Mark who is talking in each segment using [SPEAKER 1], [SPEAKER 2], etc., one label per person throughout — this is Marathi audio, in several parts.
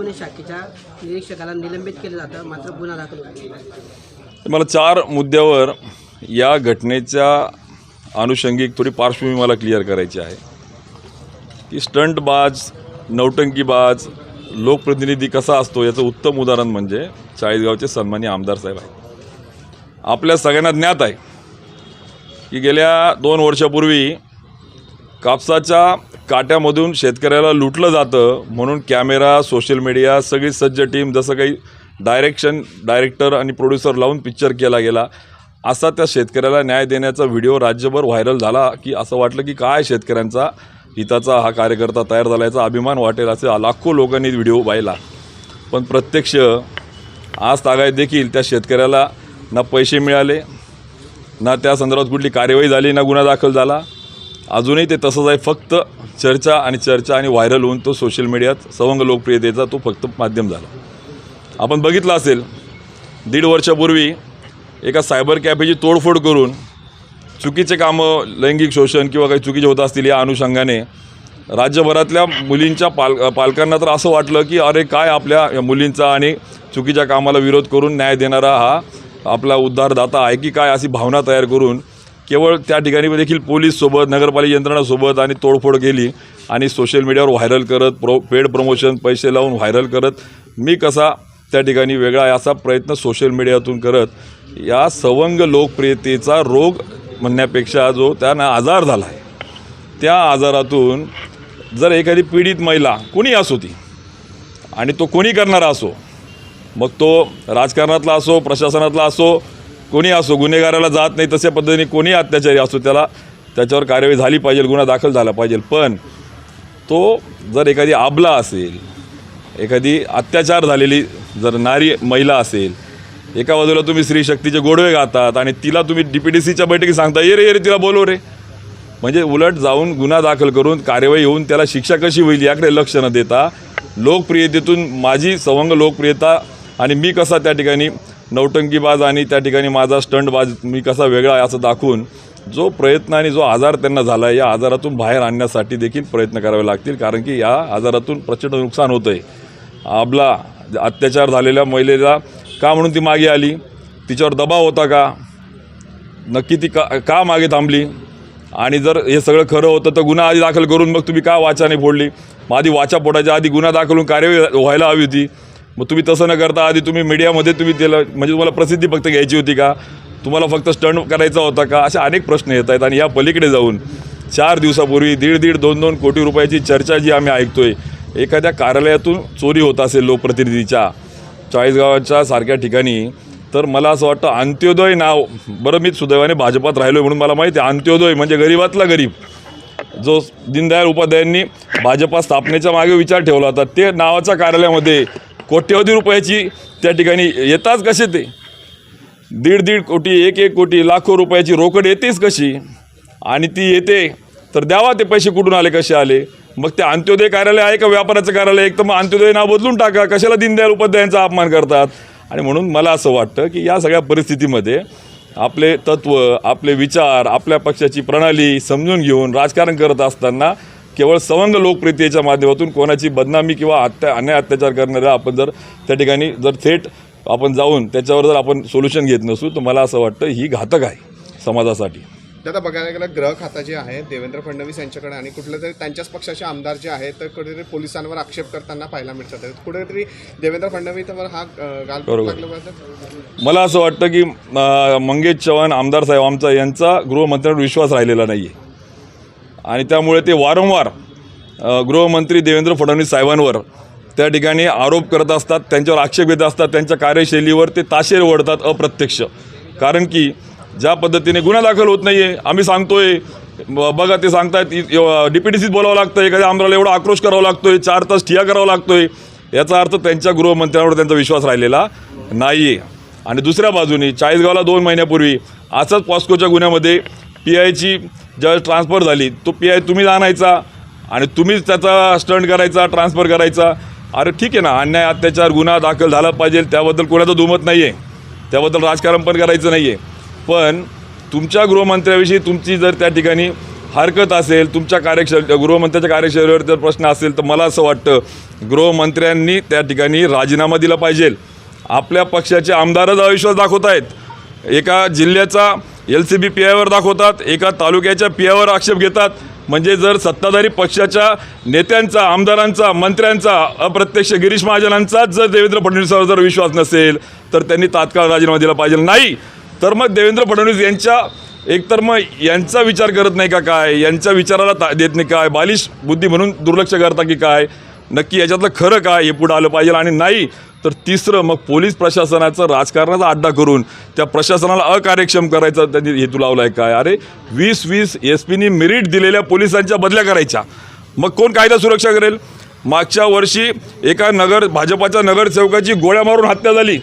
[SPEAKER 1] गुन्हे शाखेच्या निरीक्षकाला निलंबित केलं जातं मात्र गुन्हा दाखल
[SPEAKER 2] मला चार मुद्द्यावर या घटनेच्या अनुषंगिक थोडी पार्श्वभूमी मला क्लिअर करायची आहे. की स्टंटबाज नौटंकीबाज लोकप्रतिनिधी कसा असतो याचं उत्तम उदाहरण म्हणजे चाळीसगावचे सन्मान्य आमदार साहेब आहेत. आपल्या सगळ्यांना ज्ञात आहे की गेल्या दोन वर्षापूर्वी कापसाच्या काट्यामधून शेतकऱ्याला लुटलं जातं म्हणून कॅमेरा सोशल मीडिया सगळी सज्ज टीम जसं काही डायरेक्शन डायरेक्टर आणि प्रोड्युसर लावून पिक्चर केला गेला असा त्या शेतकऱ्याला न्याय देण्याचा व्हिडिओ राज्यभर व्हायरल झाला की असं वाटलं की काय शेतकऱ्यांचा हिताचा हा कार्यकर्ता तयार झाला याचा अभिमान वाटेल असे लाखो लोकांनी व्हिडिओ पाहिला. पण प्रत्यक्ष आज तागायत देखील त्या शेतकऱ्याला ना पैसे मिळाले ना त्या संदर्भात कुठली कार्यवाही झाली ना गुन्हा दाखल झाला. अजूनही ते तसंच आहे. फक्त चर्चा आणि चर्चा आणि व्हायरल होऊन तो सोशल मीडियात सवंग लोकप्रियतेचा तो फक्त माध्यम झाला. आपण बघितलं असेल दीड वर्षापूर्वी एका सायबर कॅफेची तोडफोड करून चुकीचे कामं लैंगिक शोषण किंवा काही चुकीचे होत असतील या अनुषंगाने राज्यभरातल्या मुलींच्या पाल पालकांना तर असं वाटलं की अरे काय आपल्या मुलींचा आणि चुकीच्या कामाला विरोध करून न्याय देणारा हा आपला उद्धारदाता आहे की काय अशी भावना तयार करून केवळ त्या ठिकाणी देखील पोलीससोबत नगरपालिका यंत्रणासोबत आणि तोडफोड केली आणि सोशल मीडियावर व्हायरल करत प्रो पेड प्रमोशन पैसे लावून व्हायरल करत मी कसा त्या ठिकाणी वेगळा असा प्रयत्न सोशल मीडियातून करत या सवंग लोकप्रियतेचा रोग म्हणण्यापेक्षा जो त्यांना आजार झाला आहे त्या आजारातून जर एखादी पीडित महिला कोणी असो ती आणि तो कोणी करणारा असो मग तो राजकारणातला असो प्रशासनातला असो कोणी असो गुन्हेगाराला जात नाही तशा पद्धतीने कोणी अत्याचारी असो त्याला त्याच्यावर कार्यवाही झाली पाहिजे गुन्हा दाखल झाला पाहिजे. पण तो जर एखादी आबला असेल एखादी अत्याचार झालेली जर नारी महिला असेल एका बाजूला तुम्ही स्त्री शक्तीचे गोडवे गातात आणि तिला तुम्ही डी पी डी सीच्या बैठकीत सांगता ये रे ये रे तिला बोलव रे. म्हणजे उलट जाऊन गुन्हा दाखल करून कार्यवाही होऊन त्याला शिक्षा कशी होईल याकडे लक्ष न देता लोकप्रियतेतून माझी सवंग लोकप्रियता आणि मी कसा त्या ठिकाणी नौटंकीबाज आणि त्या ठिकाणी माझा स्टंटबाज मी कसा वेगळा आहे असं दाखवून जो प्रयत्न आणि जो आजार त्यांना झाला आहे या आजारातून बाहेर आणण्यासाठी देखील प्रयत्न करावे लागतील. कारण की या आजारातून प्रचंड नुकसान होतं आहे आपला अत्याचार झालेल्या महिलेला का म्हणून ती मागे आली? तिच्यावर दबाव होता का? नक्की ती का का मागे थांबली? आणि जर हे सगळं खरं होतं तर गुन्हा आधी दाखल करून मग तुम्ही का वाचाने फोडली? मग आधी वाचा फोडायच्या आधी गुन्हा दाखल होऊन कार्यवाही व्हायला हवी होती. मग तुम्ही तसं न करता आधी तुम्ही मीडियामध्ये तुम्ही त्याला म्हणजे तुम्हाला प्रसिद्धी फक्त घ्यायची होती का? तुम्हाला फक्त स्टंट करायचा होता का? असे अनेक प्रश्न येत आहेत आणि या पलीकडे जाऊन चार दिवसापूर्वी दीड दीड दोन दोन कोटी रुपयाची चर्चा जी आम्ही ऐकतोय एखाद्या कार्यालयातून चोरी होत असेल लोकप्रतिनिधीच्या चाळीसगावाच्या सारख्या ठिकाणी तर मला असं वाटतं अंत्योदय नाव बरं मी सुदैवाने भाजपात राहिलो म्हणून मला माहिती आहे अंत्योदय म्हणजे गरीबातला गरीब. जो दीनदयाळ उपाध्यायांनी भाजपा स्थापनेच्या मागे विचार ठेवला होता ते नावाच्या कार्यालयामध्ये कोट्यवधी रुपयाची त्या ठिकाणी येताच कसे ते? दीड दीड कोटी एक एक कोटी लाखो रुपयाची रोकड येतेच कशी? आणि ती येते तर द्यावा ते पैसे कुठून आले कसे आले? मग ते अंत्योदय कार्यालय आहे का व्यापाराचं कार्यालय? एक तर मग अंत्योदय नाव बदलून टाका. कशाला दीनदयाल उपाध्यायांचा अपमान करतात? आणि म्हणून मला असं वाटतं की या सगळ्या परिस्थितीमध्ये आपले तत्त्व आपले विचार आपल्या पक्षाची प्रणाली समजून घेऊन राजकारण करत असताना केवळ सवंग लोकप्रियतेच्या माध्यमातून कोणाची बदनामी किंवा हत्या अन्याय अत्याचार करणाऱ्या आपण जर त्या ठिकाणी जर थेट आपण जाऊन त्याच्यावर जर आपण सोल्युशन घेत नसू तर मला असं वाटतं ही घातक आहे समाजासाठी.
[SPEAKER 3] आता बघायला गेलं ग्रह खाता जे आहे देवेंद्र फडणवीस यांच्याकडे आणि कुठल्या तरी त्यांच्याच पक्षाचे आमदार जे आहेत तर कुठेतरी पोलिसांवर आक्षेप करताना पाहायला मिळतात. कुठेतरी देवेंद्र फडणवीसवर हा गाल
[SPEAKER 2] मला असं वाटतं की मंगेश चव्हाण आमदार साहेब आमचा यांचा गृहमंत्र्यांवर विश्वास राहिलेला नाही आहे आणि त्यामुळे ते वारंवार गृहमंत्री देवेंद्र फडणवीस साहेबांवर त्या ठिकाणी आरोप करत असतात त्यांच्यावर आक्षेप घेत असतात त्यांच्या कार्यशैलीवर ते ताशेर ओढतात अप्रत्यक्ष. कारण की ज्या पद्धतीने गुन्हा दाखल होत नाही आहे आम्ही सांगतोय ब- बघा ते सांगतायत डी पी डी सीत बोलावं लागतं एखाद्या आमदाराला एवढा आक्रोश करावा लागतोय चार तास ठिया करावा लागतोय याचा अर्थ त्यांच्या गृहमंत्र्यांवर त्यांचा विश्वास राहिलेला नाही आहे आणि दुसऱ्या बाजूने चाळीसगावला दोन महिन्यापूर्वी असंच पॉस्कोच्या गुन्ह्यामध्ये पी आयची ज्यावेळेस ट्रान्सफर झाली तो पी आय तुम्हीच आणायचा आणि तुम्हीच त्याचा स्टंट करायचा ट्रान्सफर करायचा. अरे ठीक आहे ना अन्याय अत्याचार गुन्हा दाखल झाला पाहिजे त्याबद्दल कोणाचं दुमत नाही आहे त्याबद्दल राजकारण पण करायचं नाही आहे पण तुमच्या गृहमंत्र्याविषयी तुमची जर त्या ठिकाणी हरकत असेल तुमच्या कार्यक्ष गृहमंत्र्याच्या कार्यशैलीवर जर प्रश्न असेल तर मला असं वाटतं गृहमंत्र्यांनी त्या ठिकाणी राजीनामा दिला पाहिजे. आपल्या पक्षाचे आमदारच अविश्वास दाखवत आहेत एका जिल्ह्याचा एल सी बी पी आयवर दाखवतात एका तालुक्याच्या पी आयवर आक्षेप घेतात. म्हणजे जर सत्ताधारी पक्षाच्या नेत्यांचा आमदारांचा मंत्र्यांचा अप्रत्यक्ष गिरीश महाजनांचाच जर देवेंद्र फडणवीसांवर जर विश्वास नसेल तर त्यांनी तात्काळ राजीनामा दिला पाहिजे. नाही तर मग देवेंद्र फडणवीस यांच्या एकतर मग यांचा विचार करत नाही का काय? यांच्या विचाराला ता देत नाही काय? बालिश बुद्धी म्हणून दुर्लक्ष करता की काय? नक्की याच्यातलं खरं काय हे पुढं आलं पाहिजे आणि नाही तर तिसरं मग पोलीस प्रशासनाचं राजकारणाचा अड्डा करून त्या प्रशासनाला अकार्यक्षम करायचा त्यांनी हेतू लावला आहे काय? अरे वीस वीस एस पीनी मेरिट दिलेल्या पोलिसांच्या बदल्या करायच्या. मग कोण कायदा सुरक्षा करेल? मागच्या वर्षी एका नगर भाजपाच्या नगरसेवकाची गोळ्या मारून हत्या झाली.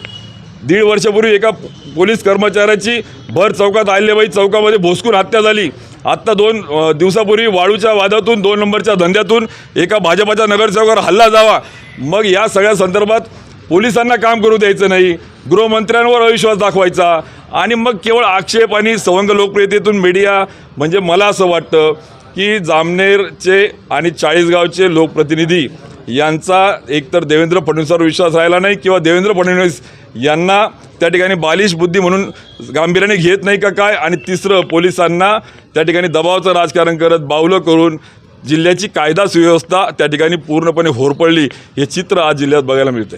[SPEAKER 2] दीड वर्षापूर्वी एका पोलीस कर्मचाऱ्याची भर चौकात आल्याबाई चौकामध्ये भोसकून हत्या झाली. आत्ता दोन दिवसापूर्वी वाळूच्या वादातून दोन नंबरच्या धंद्यातून एका भाजपाच्या नगरसेवकावर हल्ला जावा मग या सगळ्या संदर्भात पोलिसांना काम करू द्यायचं नाही. गृहमंत्र्यांवर अविश्वास दाखवायचा. आणि मग केवळ आक्षेप आणि सवंग लोकप्रियतेतून मीडिया म्हणजे मला असं वाटतं की जामनेरचे आणि चाळीसगावचे लोकप्रतिनिधी यांचा एकतर देवेंद्र फडणवीसावर विश्वास राहिला नाही किंवा देवेंद्र फडणवीस यांना त्या ठिकाणी बालिश बुद्धी म्हणून गांभीर्याने घेत नाही का काय? आणि तिसरं पोलिसांना त्या ठिकाणी दबावाचं राजकारण करत बावलं करून जिल्ह्याची कायदा सुव्यवस्था त्या ठिकाणी पूर्णपणे होरपळली हे चित्र आज जिल्ह्यात बघायला मिळतंय.